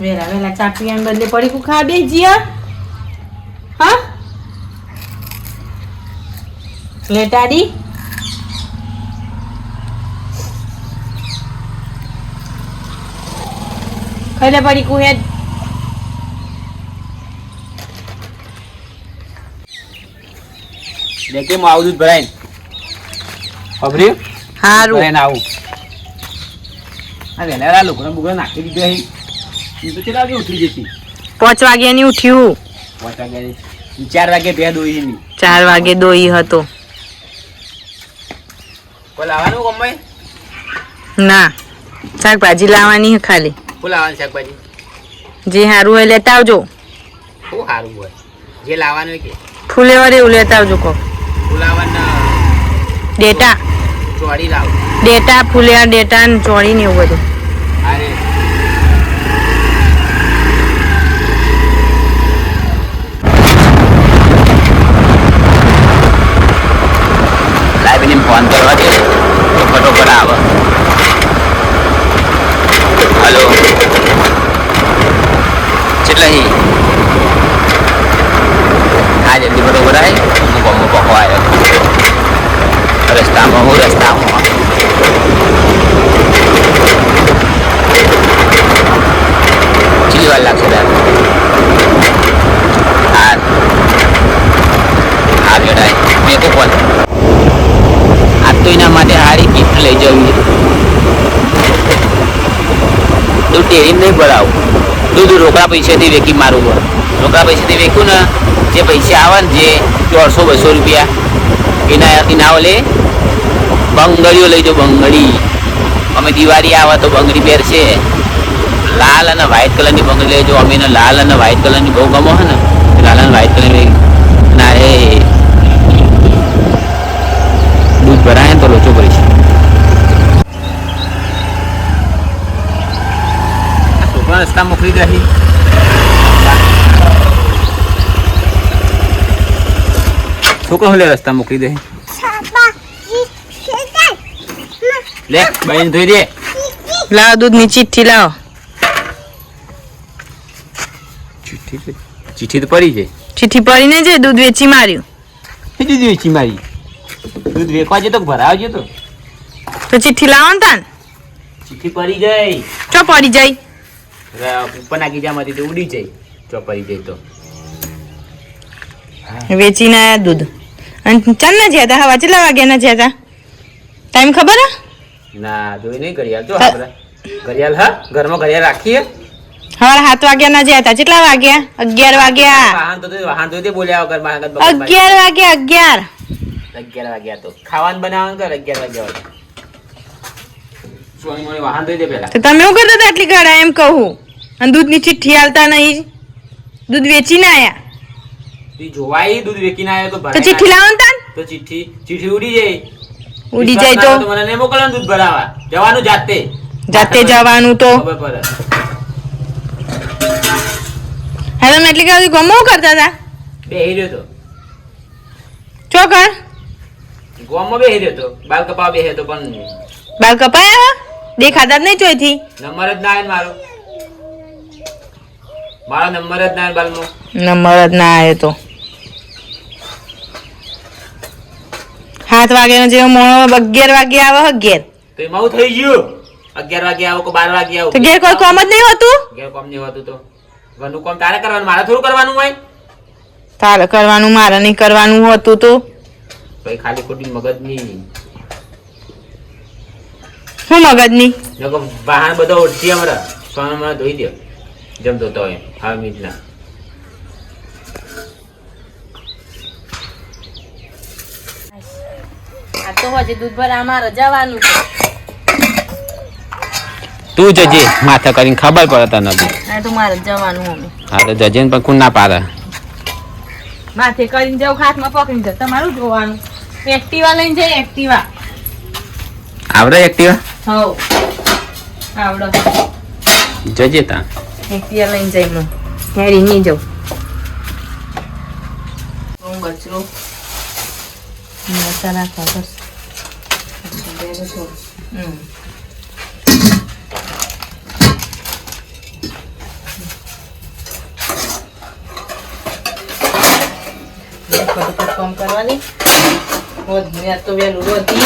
વેલા વેલા ચા પીવાને બદલે પડી કુ ખા બે જીયા હા? લેટાડી ખાઈ લે પડી કુ હેડ. દેખે હું આવું દૂધ ભરાઈને? ખબર્યું હારું. ભરાઈને આવું. આ વહેલા લોકો બુગડા નાખી દીધો તો કેટલા વાગે ઉઠી જતી? પાંચ વાગ્યાની ઉઠ્યું. પાંચ વાગે ચાર વાગે બે દોઈ ની ચાર વાગે દોઈ હતો. કોઈ લાવવાનું કમાઈ ના શાકભાજી લાવવાની ખાલી. કોઈ લાવવાનું શાકભાજી? જે સારું હોય લેતા આવજો. શું સારું હોય? જે લાવવાનું હોય કે? ફૂલેવર એવું લેતા આવજો કો ફુલાવરના ડેટા. ચોળી લાવ. ડેટા ફૂલેવર ડેટા ને ચોળી ને એવું બધું. લાઈવ ફોન કરવા દે તો ફટોફટ આવે હલો કેટલા હી હા જલ્દી ફટોફટ આવી હું ગમો પકો આવ્યો રસ્તામાં હું રસ્તામાં કેટલી વાર લાગશે તાર હા હા બેટા મેં કો ફોન આજ તો એના માટે હારી ગિફ્ટ લઈ જવી ટેરીમ નહીં ભરાવું. દૂધ રોકડા પૈસાથી વેકી મારું હોય રોકડા પૈસાથી વેકું ને જે પૈસા આવે ને જે દોઢસો, બસો રૂપિયા, એના એના ઓલે બંગડીઓ લઈ જાઓ બંગડી. અમે દિવાળી આવે તો બંગડી પહેરશે. લાલ અને વ્હાઇટ કલરની બંગડી લેજો અમે એને લાલ અને વ્હાઇટ કલરની બહુ ગમો છે ને લાલ અને વ્હાઇટ કલરની ના, એ દૂધ ભરાય ને તો લોચો કરીશ છોકરા રસ્તા મોકલી રહી છોકરો લે રસ્તા મોકલી દે લે બહેન ધોઈ દે લાવો દૂધની ચિઠ્ઠી લાવો ચિઠ્ઠી તો ચિઠ્ઠી તો પડી જાય ચિઠ્ઠી પડીને જે દૂધ વેચી માર્યું દૂધ વેચી મારી દૂધ વેચવા જતો ભરાવા જતો તો ચિઠ્ઠી લાવો ને તાન ચિઠ્ઠી પડી જાય ચો પડી જાય ઉપરના ગીજામાંથી તો ઉડી જાય ચોપરી જાય તો. વેચીને આયા દૂધ. અને ચાલ ના જ્યાં હતા હવા કેટલા વાગ્યાના જ્યાં હતા? ટાઈમ ખબર હે? ના જોઈ નહીં ઘડિયાળ. તો ઘડિયાળ હા ઘરમાં ઘડિયાળ રાખીએ. સવારે સાત વાગ્યાના જ્યાં હતા કેટલા વાગ્યા? અગિયાર વાગ્યા. તો તો. અગિયાર વાગ્યા અગિયાર. અગિયાર વાગ્યા તો. ખાવાનું બનાવવાનું કર અગિયાર વાગ્યા તમે શું કરતા હતા આટલી ઘડા એમ કહું. અને દૂધની ચિઠ્ઠી આલતા નહીં દૂધ વેચીને આયા. તું જોવાય દૂધ વેચી ના આયા તો ભરાય ચિઠ્ઠી લાવો તાન? તો ચિઠ્ઠી ચિઠ્ઠી ઉડી જાય. ઉડી જાય તો. મને ને મોકલવાનું દૂધ ભરાવા. જવાનું જાતે. જાતે જવાનું તો. હા તમે કે ગાડી ગમો કરતા હતા બેહી રહ્યો તો. ચોકર ગોમમાં બેહી રહ્યો તો. બાલ કપાવ બેહ્યો તો પણ બાલ કપાયા દેખાતા જ નહીં ચોયથી? નંબર જ ના આવે મારો. મારો નંબર જ ના આવે બાલમાં નંબર જ ના આવ્યો તો. સાત વાગ્યાનો જેવો મોણો અગિયાર વાગે આવે અગિયાર તો એમાં હું થઈ ગયું? અગિયાર વાગે આવો કે બાર વાગે આવો? તો ઘેર કોઈ કોમ જ નહીં હોતું? ઘેર કોમ નહીં હોતું તો. ઘરનું કામ તારે કરવાનું? મારે થોડું કરવાનું હોય? તારે કરવાનું મારે નહીં કરવાનું હોતું તો. ભાઈ ખાલી ખોટી મગજની શું મગજની? નકર વાહન બધો ઓછી હમણાં. સોના મને ધોઈ દો જમતો તો એમ હા મીઠના આ તો હજી દૂધ ભરા અમારે છે. તું જજે માથે કરીને ખબર પડે તને આ તો મારે જવાનું અમે હા તો જજે ને પણ કોણ ના પાડે? માથે કરીને જાવ હાથમાં પકડી જાવ તમારું જોવાનું. એક્ટિવા લઈને જાય એક્ટિવા. આવડે એક્ટિવા? હવ. આવડો. જજે તા. એક પિયર લઈને જાય હું હેરી નહીં જાઉં. કચરો મરચા નાખવા કામ કરવાની. તો વહેલું રોતી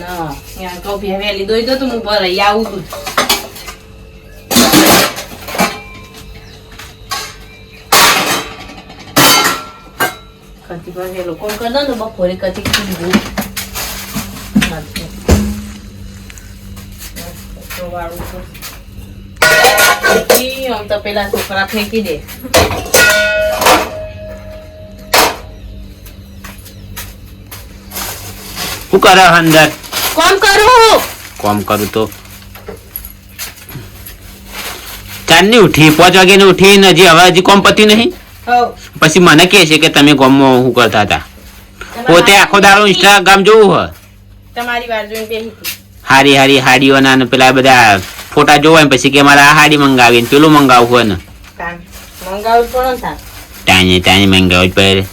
ના ત્યાં કહું વહેલી દોઈ દો તો હું ભરાઈ આવું છું કતી પર વહેલું કોમ કરી દો ને તો બપોરે કતી કીધું વાળું તો ઈ આમ તો પેલા છોકરા ફેંકી દે શું કરે અંદર કોમ કરું કોમ કરું તો ચાંદની ઉઠી પાંચ વાગે ને ઉઠી ને હજી હવે હજી કોમ પત્યું નહીં હવ પછી મને કહે છે કે તમે ગોમમાં શું કરતા હતા. પોતે આખો દાડો ઇન્સ્ટાગ્રામ જોવું હોય તમારી વાર જોઈને હારી હારી હાડીઓના ને પેલા બધા ફોટા જોવા ને પછી કે મારે આ હાડી મંગાવી ને પેલું મંગાવવું હોય ને. મંગાવું પણ ટાણે ટાણે મંગાવું પડે.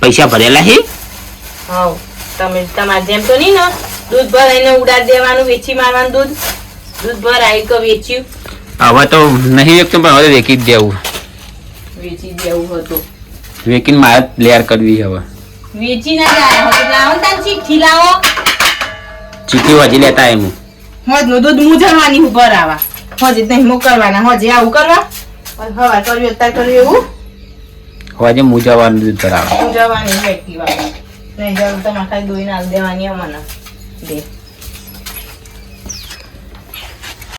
પૈસા ભરેલા છે હવ. તમે તમારે જેમ તો નહીં ને દૂધ ભરાઈને ઉડાડ દેવાનું વેચી મારવાનું દૂધ. દૂધ ભરાય કે વેચ્યું? હવે તો નહીં વેચતું પણ હવે વેચી જ દેવું. વેચી દેવું હતું. વેચીને મારે પ્લેયર કરવી હવે. વેચી ના જાય હવે લાવો ને તાન ચીઠી લાવો. ચીઠી હજી લેતા એમ. હોજનું દૂધ મુજરવાની હું ભરાવા હોજે નહીં મોકલવાના હોજ આવું કરવા. હવા કર્યું અત્યારે કર્યું એવું? હોજે મુજાવાનું દૂધ કરાવે મુજરવાની વાળા નહીં જરૂર તમારે ખાલી દોઈને આલ દેવાની અમને દે